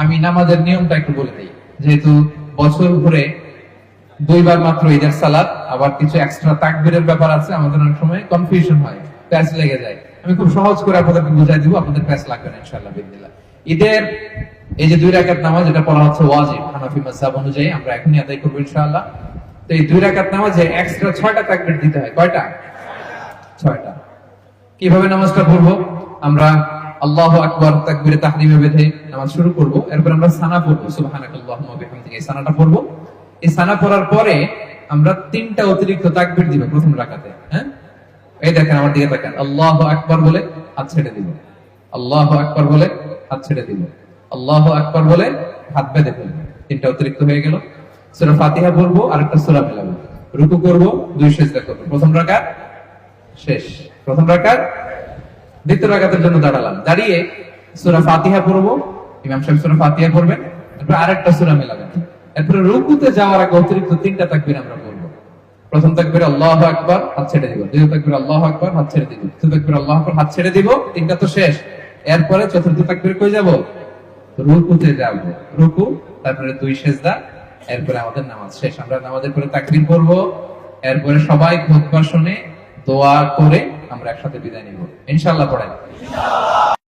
আমি নামাজের নিয়মটা একটু বলে দিই। যেহেতু বছর ঘুরে দুইবার মাত্র ঈদের সালাদ আবার কিছু এক্সট্রা তাকবীরের ব্যাপার আছে, আমাদের অনেক সময় কনফিউশন হয়, প্যাচ লেগে যায়। আমি খুব সহজ করে আপনাদেরকে বুঝাই দিব, আপনাদের প্যাচ লাগবে না, ইনশাআল্লাহ বিদিল্লাহ ঈদের এই যে দুই রাকাত নামাজ, এটা পড়া হচ্ছে ওয়াজিব, হানাফি মাযহাব অনুযায়ী, আমরা এখনই আদায় করব, ইনশাআল্লাহ। তো এই দুই রাকাত নামাজে এক্সট্রা ছয়টা তাকবির দিতে হয়, কয়টা? ছয়টা। কীভাবে নামাজটা পড়ব? আমরা আল্লাহ আকবর তাহরিমে বেঁধে শুরু করব। এরপর আমরা সানা পড়ব। সানাটা পড়ব। এই সানা পড়ার পরে আমরা তিনটা অতিরিক্ত দিব প্রথম হ্যাঁ? এই দেখেন আমার দিকে তাকান। আল্লাহু আকবার বলে হাত ছেড়ে দিব। আল্লাহু আকবার বলে হাত ছেড়ে দিব। আল্লাহু আকবার বলে হাত বেঁধে ফেলব। তিনটা অতিরিক্ত হয়ে গেল। সূরা ফাতিহা পড়ব আর একটা সূরা মিলাবো। রুকু করব, দুই প্রথম শেষ। প্রথম দ্বিতীয় রাকাতের জন্য দাঁড়ালাম। দাঁড়িয়ে সূরা ফাতিহা পড়ব। ইমাম সাহেব সূরা ফাতিহা পড়বেন। তারপর আরেকটা সূরা মেলাবেন। এরপরে রুকুতে যাওয়ার আগে অতিরিক্ত তিনটা তাকবীর আমরা পড়ব। প্রথম তাকবীর, আল্লাহু আকবার হাত ছেড়ে দিব। দ্বিতীয় তাকবীর, আল্লাহু আকবার হাত ছেড়ে দিব। তৃতীয় তাকবীর, আল্লাহু আকবার হাত ছেড়ে দিব। তিনটা তো শেষ। এরপরে চতুর্থ তাকবীর কই যাব? রুকুতে যাব। রুকু, তারপরে দুই সেজদা, এরপরে আমাদের নামাজ শেষ। আমরা নামাজের পরে তাকবীর পড়ব। এরপরে সবাই খুতবা শুনে দোয়া করে আমরা একসাথে বিদায় নিব। ইনশাল্লাহ পড়েন।